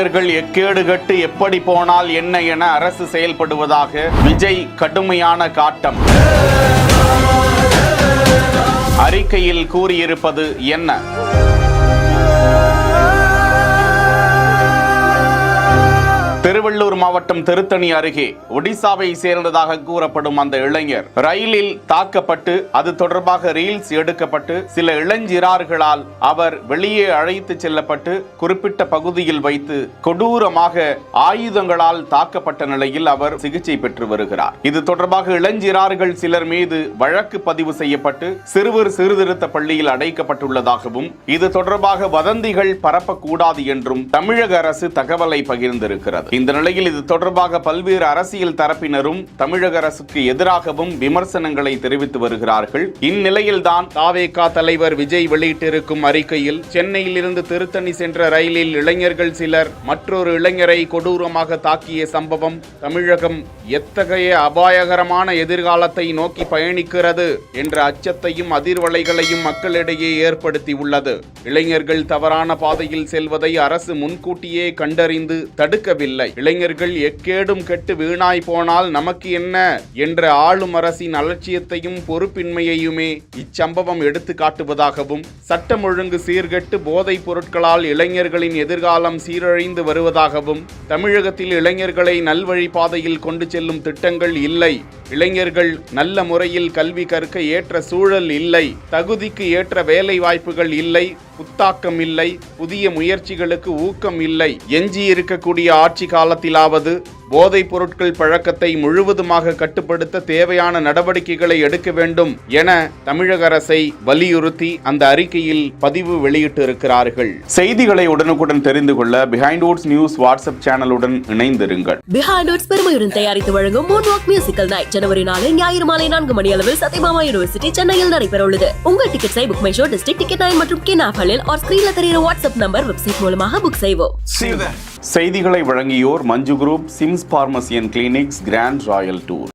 கலைஞர்கள் எக்கேடு கட்டு எப்படி போனால் என்ன என அரசு செயல்படுவதாக விஜய் கடுமையான காட்டம். அறிக்கையில் கூறியிருப்பது என்ன? திருவள்ளூர் மாவட்டம் திருத்தணி அருகே ஒடிசாவை சேர்ந்ததாக கூறப்படும் அந்த இளைஞர் ரயிலில் தாக்கப்பட்டு அது தொடர்பாக ரீல்ஸ் எடுக்கப்பட்டு சில இளஞ்சிறார்களால் அவர் வெளியே அழைத்து செல்லப்பட்டு குறிப்பிட்ட பகுதியில் வைத்து கொடூரமாக ஆயுதங்களால் தாக்கப்பட்ட நிலையில் அவர் சிகிச்சை பெற்று வருகிறார். இது தொடர்பாக இளஞ்சிறார்கள் சிலர் மீது வழக்கு பதிவு செய்யப்பட்டு சிறுவர் சீர்திருத்த பள்ளியில் அடைக்கப்பட்டுள்ளதாகவும் இது தொடர்பாக வதந்திகள் பரப்பக்கூடாது என்றும் தமிழக அரசு தகவலை பகிர்ந்திருக்கிறது. இந்த நிலையில் இது தொடர்பாக பல்வேறு அரசியல் தரப்பினரும் தமிழக அரசுக்கு எதிராகவும் விமர்சனங்களை தெரிவித்து வருகிறார்கள். இந்நிலையில்தான் தாவேகா தலைவர் விஜய் வெளியிட்டிருக்கும் அறிக்கையில் சென்னையில் இருந்து திருத்தணி சென்ற ரயிலில் இளைஞர்கள் சிலர் மற்றொரு இளைஞரை கொடூரமாக தாக்கிய சம்பவம் தமிழகம் எத்தகைய அபாயகரமான எதிர்காலத்தை நோக்கி பயணிக்கிறது என்ற அச்சத்தையும் அதிர்வலைகளையும் மக்களிடையே ஏற்படுத்தி உள்ளது இளைஞர்கள் தவறான பாதையில் செல்வதை அரசு முன்கூட்டியே கண்டறிந்து தடுக்கவில்லை. இளைஞர்கள் எக்கேடும் கெட்டு வீணாய் போனால் நமக்கு என்ன? என்ற ஆளும் அரசின் அலட்சியத்தையும் பொறுப்பின்மையையுமே இச்சம்பவம் எடுத்து காட்டுவதாகவும் சட்டம் ஒழுங்கு சீர்கெட்டு போதைப் பொருட்களால் இளைஞர்களின் எதிர்காலம் சீரழிந்து வருவதாகவும் தமிழகத்தில் இளைஞர்களை நல்வழி பாதையில் கொண்டு செல்லும் திட்டங்கள் இல்லை. இளைஞர்கள் நல்ல முறையில் கல்வி கற்க ஏற்ற சூழல் இல்லை. தகுதிக்கு ஏற்ற வேலை வாய்ப்புகள் இல்லை. புத்தாக்கம் இல்லை புதிய முயற்சிகளுக்கு ஊக்கம் இல்லை எஞ்சி இருக்கக்கூடிய ஆட்சி காலத்திலாவது போதைப் பொருட்கள் பழக்கத்தை முழுவதுமாக கட்டுப்படுத்த தேவையான நடவடிக்கைகளை எடுக்க வேண்டும் என தமிழக அரசை வலியுறுத்தி அந்த அறிக்கையில் பதிவு வெளியிட்டிருக்கிறார்கள். செய்திகளை உடனுக்குடன் தெரிந்து கொள்ள பிஹைண்ட் வுட்ஸ் நியூஸ் வாட்ஸ்அப் சேனலுடன் இணைந்திருங்கள். பிஹைண்ட் பெருமையுடன் தயாரித்து வழங்கும் மூன் வாக் மியூசிக்கல் நைட் ஜனவரி நாலு ஞாயிறு மாலை நான்கு மணி அளவில் சத்யபாமா யூனிவர்சிட்டி சென்னையில் நடைபெற உள்ளது உங்கள் டிக்கெட்ஸை book my show district ticket nine மற்றும் கின் ஆஃபலில் ஆர் ஸ்கிரீன்ல தெரியுற வாட்ஸ்அப் நம்பர் வெப்சைட் மூலமாக புக் செய்வோம் செய்திகளை வழங்கியோர் Manju group SIMS pharmacy and clinics grand royal tour.